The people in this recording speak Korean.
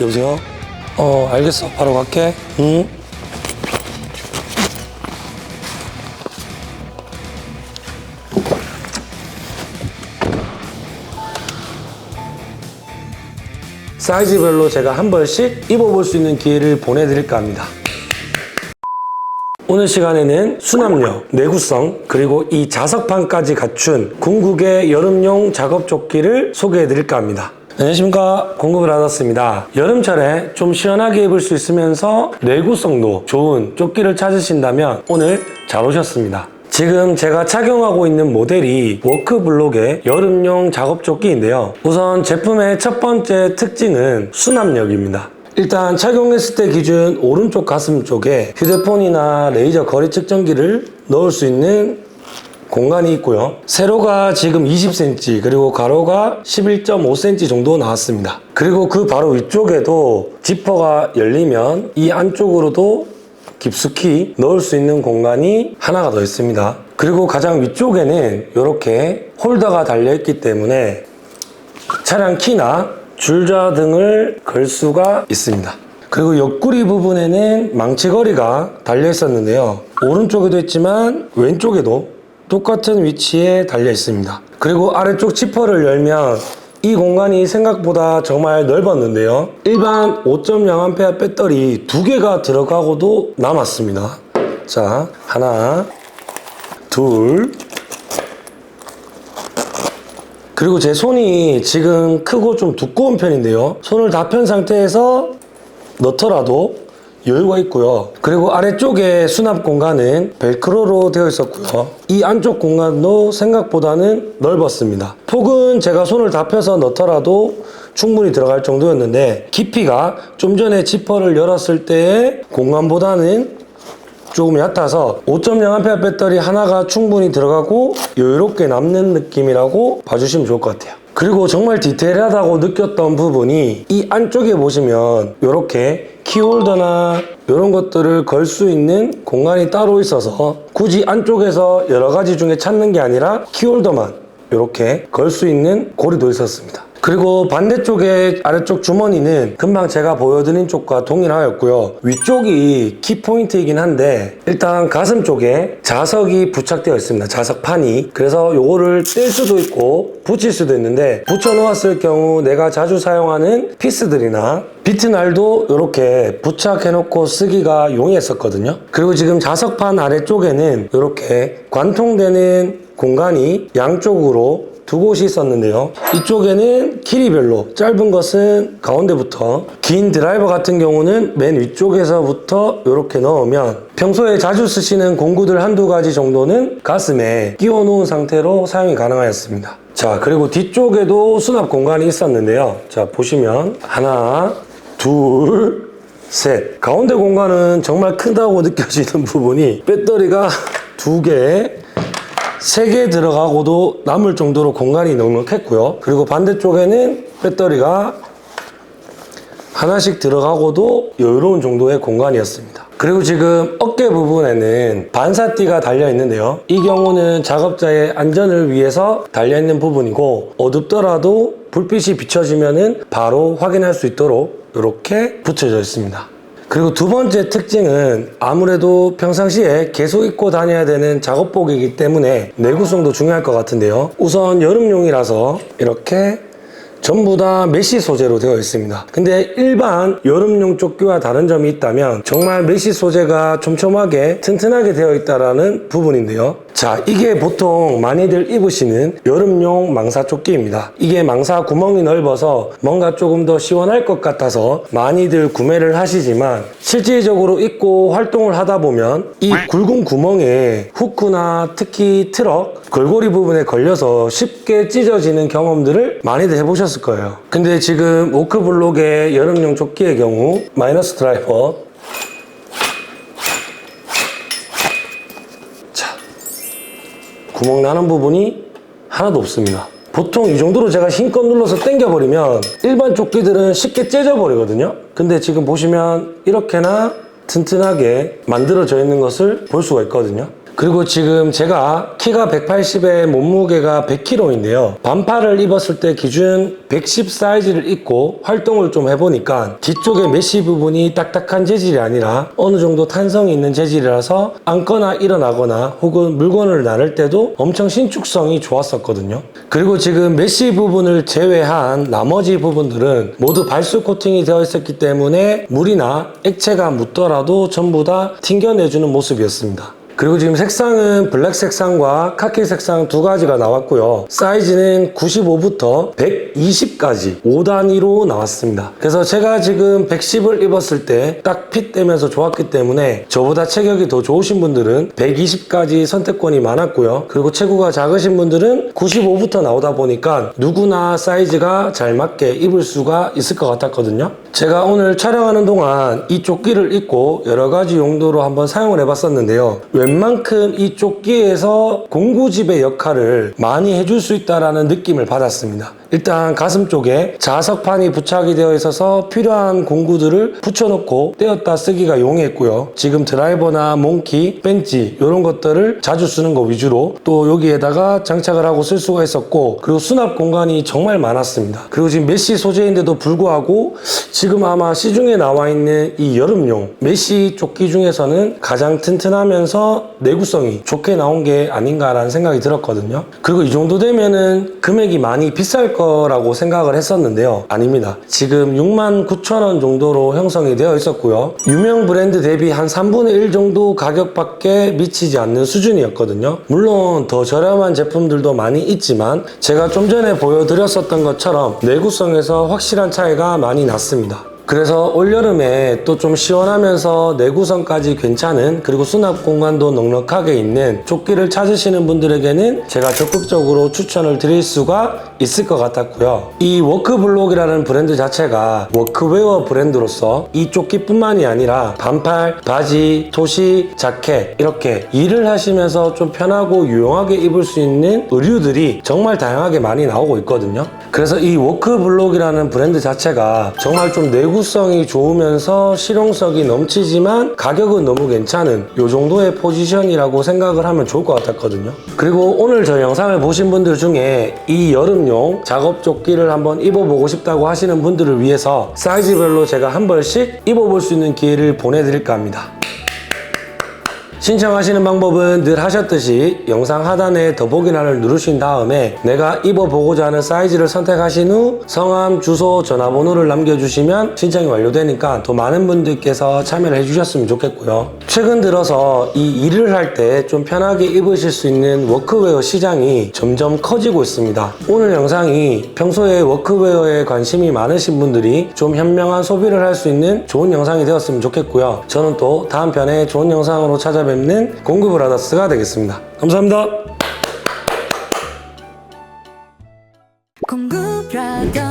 여보세요? 어, 알겠어. 바로 갈게. 응? 사이즈별로 제가 한 벌씩 입어볼 수 있는 기회를 보내드릴까 합니다. 오늘 시간에는 수납력, 내구성, 그리고 이 자석판까지 갖춘 궁극의 여름용 작업 조끼를 소개해 드릴까 합니다. 안녕하십니까. 공급을 받았습니다. 여름철에 좀 시원하게 입을 수 있으면서 내구성도 좋은 조끼를 찾으신다면 오늘 잘 오셨습니다. 지금 제가 착용하고 있는 모델이 워크블록의 여름용 작업 조끼인데요. 우선 제품의 첫 번째 특징은 수납력입니다. 일단 착용했을 때 기준 오른쪽 가슴 쪽에 휴대폰이나 레이저 거리 측정기를 넣을 수 있는 공간이 있고요. 세로가 지금 20cm 그리고 가로가 11.5cm 정도 나왔습니다. 그리고 그 바로 위쪽에도 지퍼가 열리면 이 안쪽으로도 깊숙이 넣을 수 있는 공간이 하나가 더 있습니다. 그리고 가장 위쪽에는 이렇게 홀더가 달려있기 때문에 차량 키나 줄자 등을 걸 수가 있습니다. 그리고 옆구리 부분에는 망치거리가 달려 있었는데요. 오른쪽에도 있지만 왼쪽에도 똑같은 위치에 달려 있습니다. 그리고 아래쪽 지퍼를 열면 이 공간이 생각보다 정말 넓었는데요. 일반 5.0A 배터리 두 개가 들어가고도 남았습니다. 자, 하나, 둘, 그리고 제 손이 지금 크고 좀 두꺼운 편인데요. 손을 다 편 상태에서 넣더라도 여유가 있고요. 그리고 아래쪽에 수납 공간은 벨크로로 되어 있었고요. 이 안쪽 공간도 생각보다는 넓었습니다. 폭은 제가 손을 다 펴서 넣더라도 충분히 들어갈 정도였는데 깊이가 좀 전에 지퍼를 열었을 때의 공간보다는 조금 얕아서 5.0A 배터리 하나가 충분히 들어가고 여유롭게 남는 느낌이라고 봐주시면 좋을 것 같아요. 그리고 정말 디테일하다고 느꼈던 부분이 이 안쪽에 보시면 이렇게 키홀더나 이런 것들을 걸 수 있는 공간이 따로 있어서 굳이 안쪽에서 여러 가지 중에 찾는 게 아니라 키홀더만 이렇게 걸 수 있는 고리도 있었습니다. 그리고 반대쪽에 아래쪽 주머니는 금방 제가 보여드린 쪽과 동일하였고요. 위쪽이 키포인트이긴 한데 일단 가슴 쪽에 자석이 부착되어 있습니다. 자석판이. 그래서 요거를 뗄 수도 있고 붙일 수도 있는데 붙여 놓았을 경우 내가 자주 사용하는 피스들이나 비트날도 이렇게 부착해 놓고 쓰기가 용이했었거든요. 그리고 지금 자석판 아래쪽에는 이렇게 관통되는 공간이 양쪽으로 두 곳이 있었는데요. 이쪽에는 길이별로 짧은 것은 가운데부터 긴 드라이버 같은 경우는 맨 위쪽에서부터 이렇게 넣으면 평소에 자주 쓰시는 공구들 한두 가지 정도는 가슴에 끼워 놓은 상태로 사용이 가능하였습니다. 자, 그리고 뒤쪽에도 수납 공간이 있었는데요. 자, 보시면 하나, 둘, 셋. 가운데 공간은 정말 크다고 느껴지는 부분이 배터리가 두 개, 세 개 들어가고도 남을 정도로 공간이 넉넉했고요. 그리고 반대쪽에는 배터리가 하나씩 들어가고도 여유로운 정도의 공간이었습니다. 그리고 지금 어깨 부분에는 반사띠가 달려 있는데요. 이 경우는 작업자의 안전을 위해서 달려 있는 부분이고 어둡더라도 불빛이 비춰지면은 바로 확인할 수 있도록 이렇게 붙여져 있습니다. 그리고 두 번째 특징은 아무래도 평상시에 계속 입고 다녀야 되는 작업복이기 때문에 내구성도 중요할 것 같은데요. 우선 여름용이라서 이렇게 전부 다 메쉬 소재로 되어 있습니다. 근데 일반 여름용 조끼와 다른 점이 있다면 정말 메쉬 소재가 촘촘하게 튼튼하게 되어 있다라는 부분인데요. 자, 이게 보통 많이들 입으시는 여름용 망사 조끼입니다. 이게 망사 구멍이 넓어서 뭔가 조금 더 시원할 것 같아서 많이들 구매를 하시지만 실질적으로 입고 활동을 하다 보면 이 굵은 구멍에 후크나 특히 트럭 걸고리 부분에 걸려서 쉽게 찢어지는 경험들을 많이들 해보셨을 거예요. 근데 지금 워크블록의 여름용 조끼의 경우 마이너스 드라이버 자 구멍 나는 부분이 하나도 없습니다. 보통 이 정도로 제가 힘껏 눌러서 당겨버리면 일반 조끼들은 쉽게 째져버리거든요. 근데 지금 보시면 이렇게나 튼튼하게 만들어져 있는 것을 볼 수가 있거든요. 그리고 지금 제가 키가 180에 몸무게가 100kg인데요. 반팔을 입었을 때 기준 110 사이즈를 입고 활동을 좀 해보니까 뒤쪽에 메쉬 부분이 딱딱한 재질이 아니라 어느 정도 탄성이 있는 재질이라서 앉거나 일어나거나 혹은 물건을 나를 때도 엄청 신축성이 좋았었거든요. 그리고 지금 메쉬 부분을 제외한 나머지 부분들은 모두 발수 코팅이 되어 있었기 때문에 물이나 액체가 묻더라도 전부 다 튕겨내주는 모습이었습니다. 그리고 지금 색상은 블랙 색상과 카키 색상 두 가지가 나왔고요. 사이즈는 95부터 120까지 5단위로 나왔습니다. 그래서 제가 지금 110을 입었을 때 딱 핏되면서 좋았기 때문에 저보다 체격이 더 좋으신 분들은 120까지 선택권이 많았고요. 그리고 체구가 작으신 분들은 95부터 나오다 보니까 누구나 사이즈가 잘 맞게 입을 수가 있을 것 같았거든요. 제가 오늘 촬영하는 동안 이 조끼를 입고 여러 가지 용도로 한번 사용을 해봤었는데요. 웬만큼 이 조끼에서 공구집의 역할을 많이 해줄 수 있다라는 느낌을 받았습니다. 일단 가슴 쪽에 자석판이 부착이 되어 있어서 필요한 공구들을 붙여놓고 떼었다 쓰기가 용이했고요. 지금 드라이버나 몽키, 벤치 이런 것들을 자주 쓰는 거 위주로 또 여기에다가 장착을 하고 쓸 수가 있었고 그리고 수납 공간이 정말 많았습니다. 그리고 지금 메쉬 소재인데도 불구하고 지금 아마 시중에 나와 있는 이 여름용 메쉬 조끼 중에서는 가장 튼튼하면서 내구성이 좋게 나온 게 아닌가라는 생각이 들었거든요. 그리고 이 정도 되면은 금액이 많이 비쌀 거 라고 생각을 했었는데요. 아닙니다. 지금 6만 9천 원 정도로 형성이 되어 있었고요. 유명 브랜드 대비 한 3분의 1 정도 가격밖에 미치지 않는 수준이었거든요. 물론 더 저렴한 제품들도 많이 있지만 제가 좀 전에 보여드렸었던 것처럼 내구성에서 확실한 차이가 많이 났습니다. 그래서 올여름에 또 좀 시원하면서 내구성까지 괜찮은 그리고 수납 공간도 넉넉하게 있는 조끼를 찾으시는 분들에게는 제가 적극적으로 추천을 드릴 수가 있을 것 같았고요. 이 워크블록이라는 브랜드 자체가 워크웨어 브랜드로서 이 조끼뿐만이 아니라 반팔, 바지, 토시, 자켓 이렇게 일을 하시면서 좀 편하고 유용하게 입을 수 있는 의류들이 정말 다양하게 많이 나오고 있거든요. 그래서 이 워크블록이라는 브랜드 자체가 정말 좀 내구 성이 좋으면서 실용성이 넘치지만 가격은 너무 괜찮은 이 정도의 포지션이라고 생각을 하면 좋을 것 같았거든요. 그리고 오늘 저 영상을 보신 분들 중에 이 여름용 작업 조끼를 한번 입어보고 싶다고 하시는 분들을 위해서 사이즈별로 제가 한 벌씩 입어볼 수 있는 기회를 보내드릴까 합니다. 신청하시는 방법은 늘 하셨듯이 영상 하단에 더보기란을 누르신 다음에 내가 입어보고자 하는 사이즈를 선택하신 후 성함, 주소, 전화번호를 남겨주시면 신청이 완료되니까 더 많은 분들께서 참여를 해주셨으면 좋겠고요. 최근 들어서 이 일을 할 때 좀 편하게 입으실 수 있는 워크웨어 시장이 점점 커지고 있습니다. 오늘 영상이 평소에 워크웨어에 관심이 많으신 분들이 좀 현명한 소비를 할 수 있는 좋은 영상이 되었으면 좋겠고요. 저는 또 다음 편에 좋은 영상으로 찾아뵙 는 공급 브라더스가 되겠습니다. 감사합니다. 공구 브라더